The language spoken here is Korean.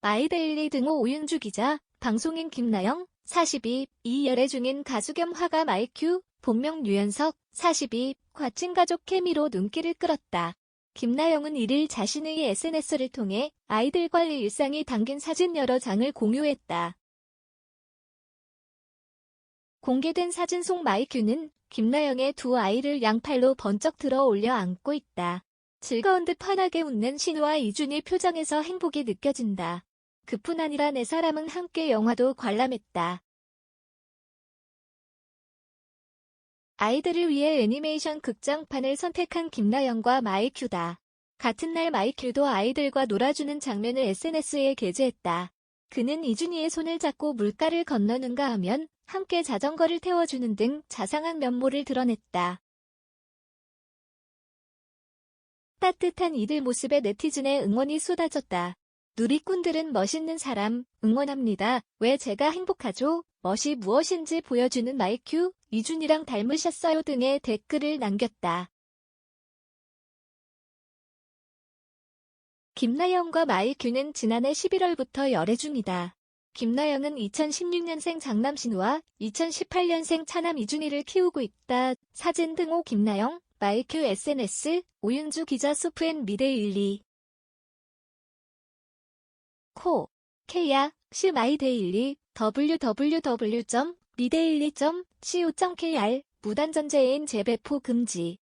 마이데일리 등호 오윤주 기자, 방송인 김나영, 42, 이 열애 중인 가수 겸 화가 마이큐, 본명 유연석, 42, 과친가족 케미로 눈길을 끌었다. 김나영은 1일 자신의 SNS를 통해 아이들과의 일상이 담긴 사진 여러 장을 공유했다. 공개된 사진 속 마이큐는 김나영의 두 아이를 양팔로 번쩍 들어 올려 안고 있다. 즐거운 듯 환하게 웃는 신우와 이준희 표정에서 행복이 느껴진다. 그뿐 아니라 네 사람은 함께 영화도 관람했다. 아이들을 위해 애니메이션 극장판을 선택한 김나영과 마이큐다. 같은 날 마이큐도 아이들과 놀아주는 장면을 SNS에 게재했다. 그는 이준희의 손을 잡고 물가를 건너는가 하면 함께 자전거를 태워주는 등 자상한 면모를 드러냈다. 따뜻한 이들 모습에 네티즌의 응원이 쏟아졌다. 누리꾼들은 멋있는 사람, 응원합니다. 왜 제가 행복하죠? 멋이 무엇인지 보여주는 마이큐, 이준이랑 닮으셨어요 등의 댓글을 남겼다. 김나영과 마이큐는 지난해 11월부터 열애 중이다. 김나영은 2016년생 장남 신우와 2018년생 차남 이준희를 키우고 있다. 사진 등호 김나영, 마이큐 SNS, 오윤주 기자 소프앤 미데일리 코, 케야, 시 마이 데일리, www.미데일리.co.kr, 무단전재해인 재배포 금지